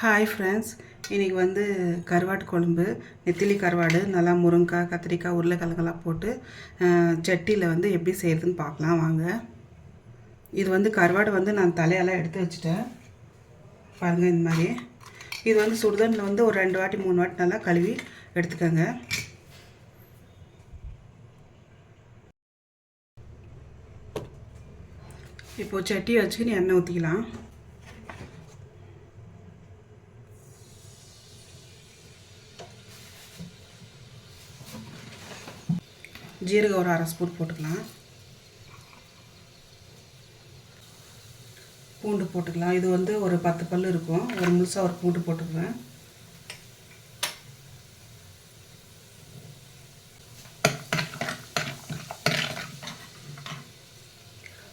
Hi friends இன்றைக்கி வந்து கருவாட்டு குழம்பு நெத்திலி கருவாடு நல்லா முருங்கைக்காய் கத்திரிக்காய் உருளைக்கிழங்கெல்லாம் போட்டு சட்டியில் வந்து எப்படி செய்கிறதுன்னு பார்க்கலாம். வாங்க. இது வந்து கருவாடு வந்து நான் தலையெல்லாம் எடுத்து வச்சுட்டேன். பாருங்கள் இந்த மாதிரி. இது வந்து சுடுதண்ணில் வந்து ஒரு ரெண்டு வாட்டி மூணு வாட்டி நல்லா கழுவி எடுத்துக்கோங்க. இப்போது சட்டியை வச்சுக்கின்னு எண்ணெய் ஊற்றிக்கலாம் ஜீரகம் ஒரு அரை ஸ்பூன் போட்டுக்கலாம். பூண்டு போட்டுக்கலாம். இது வந்து ஒரு பத்து பல் இருக்கும். ஒரு முழுசாக ஒரு பூண்டு போட்டுக்குவேன்.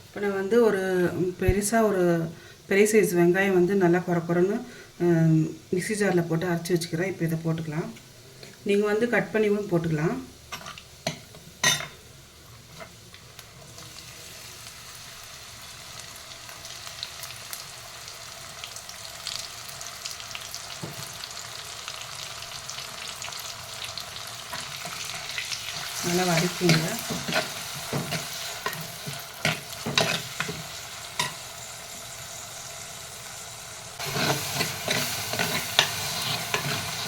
இப்போ நான் வந்து ஒரு பெருசாக ஒரு பெரிய சைஸ் வெங்காயம் வந்து நல்லா குறை குறைன்னு மிக்ஸி ஜாரில் போட்டு அரைச்சி வச்சுக்கிறேன். இப்போ இதை போட்டுக்கலாம். நீங்கள் வந்து கட் பண்ணிவும் போட்டுக்கலாம். நல்லா வதக்கிங்க.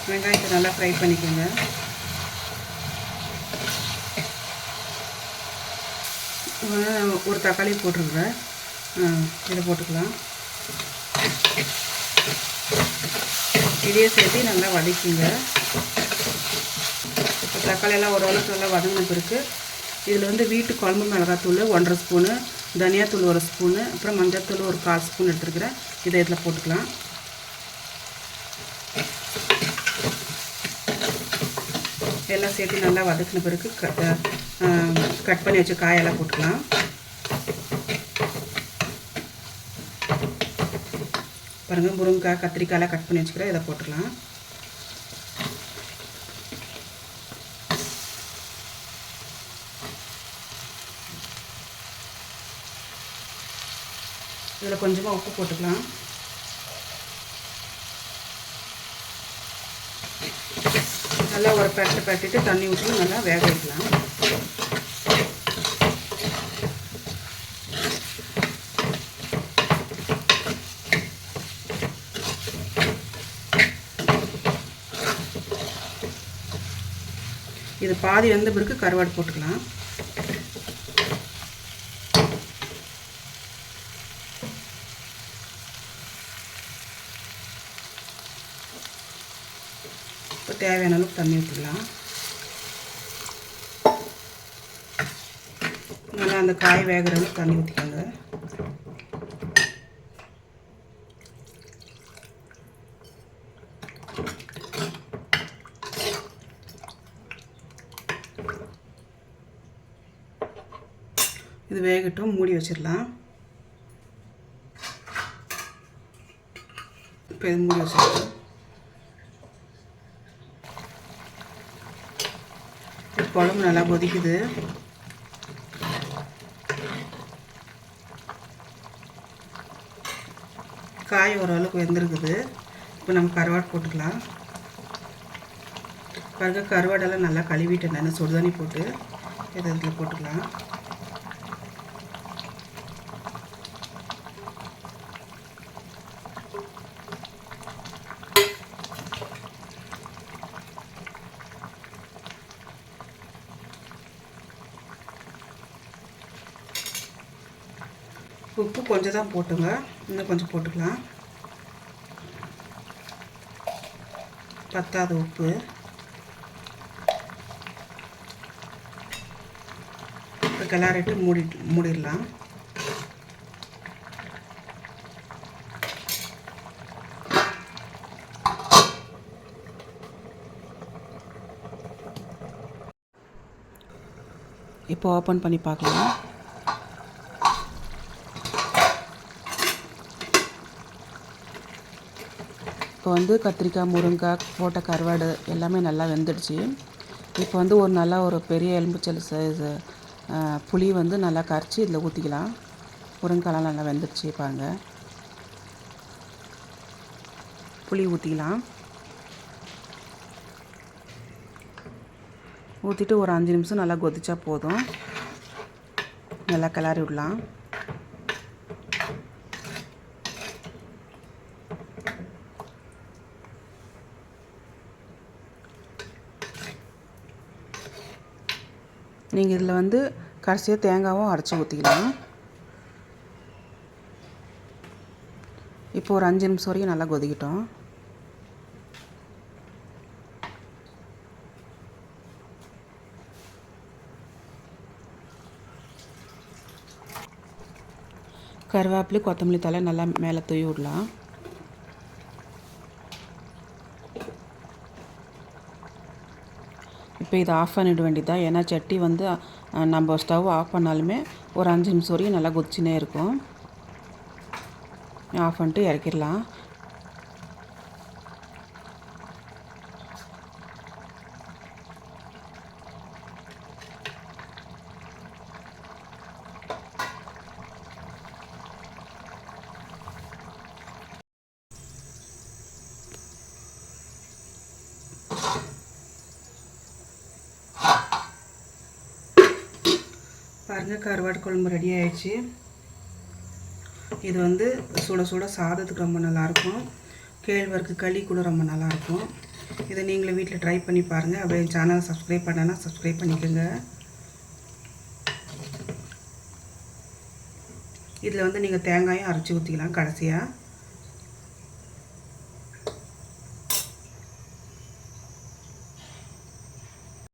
வெங்காயத்தை நல்லா ஃப்ரை பண்ணிக்கோங்க. ஒரு தக்காளி போட்டுருக்குறேன் இதை போட்டுக்கலாம். இதையே சேர்த்து நல்லா வதக்கிங்க. தக்காளியெல்லாம் ஓரளவுக்கு நல்லா வதங்கின பிறகு இதில் வந்து வீட்டு குழம்பு மிளகாத்தூள் ஒன்றரை ஸ்பூனு தனியாத்தூள் ஒரு ஸ்பூனு அப்புறம் மஞ்சத்தூள் ஒரு கால் ஸ்பூன் எடுத்துருக்கிறேன். இதை இதில் போட்டுக்கலாம். எல்லாம் சேர்த்து நல்லா வதக்கின பிறகு கட் பண்ணி வச்ச காயெல்லாம் போட்டுக்கலாம். பாருங்கள் முருங்கைக்காய் கத்திரிக்காயெல்லாம் கட் பண்ணி வச்சுக்கிறேன். இதை போட்டுக்கலாம். இதில் கொஞ்சமாக உப்பு போட்டுக்கலாம். நல்லா ஒரு பெரட்டு பெரட்டிட்டு தண்ணி ஊற்றி நல்லா வேக வைக்கலாம். இது பாதி வந்த பிறகு கருவாடு போட்டுக்கலாம். இப்போ தேவையான அளவுக்கு தண்ணி ஊற்றிடலாம் நல்லா அந்த காய் வேகிற அளவுக்கு தண்ணி ஊற்றிக்கோங்க இது வேகட்டும் மூடி வச்சிடலாம். இப்போ இது மூடி வச்சிடலாம். குழம்பு நல்லா கொதிக்குது. காய் ஓரளவுக்கு வெந்திருக்குது. இப்போ நம்ம கருவாடு போட்டுக்கலாம். பிறகு கருவாடெல்லாம் நல்லா கழுவிட்டேன் நான் சுடுதண்ணி போட்டு இதை இதில் போட்டுக்கலாம். உப்பு கொஞ்சம் தான் போட்டுங்க. இன்னும் கொஞ்சம் போட்டுக்கலாம். பத்தாத உப்பு. இப்போ கிளறிட்டு மூடி மூடிடலாம். இப்போ ஓப்பன் பண்ணி பார்க்கலாம். இப்போ வந்து கத்திரிக்காய் முருங்காய் போட்ட கருவாடு எல்லாமே நல்லா வெந்துடுச்சு. இப்போ வந்து ஒரு நல்லா ஒரு பெரிய எலும்புச்சல் சைஸ் புளி வந்து நல்லா கரைச்சி இதில் ஊற்றிக்கலாம் முருங்கைலாம் நல்லா வெந்துடுச்சு பாருங்க. புளி ஊற்றிக்கலாம் ஊற்றிட்டு ஒரு அஞ்சு நிமிஷம் நல்லா கொதிச்சா போதும். நல்லா கிளறி விடலாம். நீங்கள் இதில் வந்து கடைசியாக தேங்காவும் அரைச்சி ஊற்றிக்கலாம் இப்போ ஒரு அஞ்சு நிமிஷம் வரைக்கும் நல்லா கொதிக்கட்டும். கருவேப்பிலை கொத்தமல்லி தலை நல்லா மேலே தூவி விடலாம். இப்போ இதை ஆஃப் பண்ணிட வேண்டியதா? ஏன்னா சட்டி வந்து நம்ம ஸ்டவ் ஆஃப் பண்ணாலுமே ஒரு அஞ்சு நிமிஷம் வரையும் நல்லா கொதிச்சுனே இருக்கும். ஆஃப் பண்ணிட்டு இறக்கிடலாம். பாருங்கள் கருவாடு குழம்பு ரெடி ஆயிடுச்சு. இது வந்து சுட சுட சாதத்துக்கு ரொம்ப நல்லாயிருக்கும். கேழ்வரகு களி கூட ரொம்ப நல்லாயிருக்கும். இதை நீங்களும் வீட்டில் ட்ரை பண்ணி பாருங்கள் அப்படியே சேனலை சப்ஸ்கிரைப் பண்ணனா சப்ஸ்கிரைப் பண்ணிக்கோங்க. இதில் வந்து நீங்கள் தேங்காயும் அரைச்சி ஊற்றிக்கலாம் கடைசியாக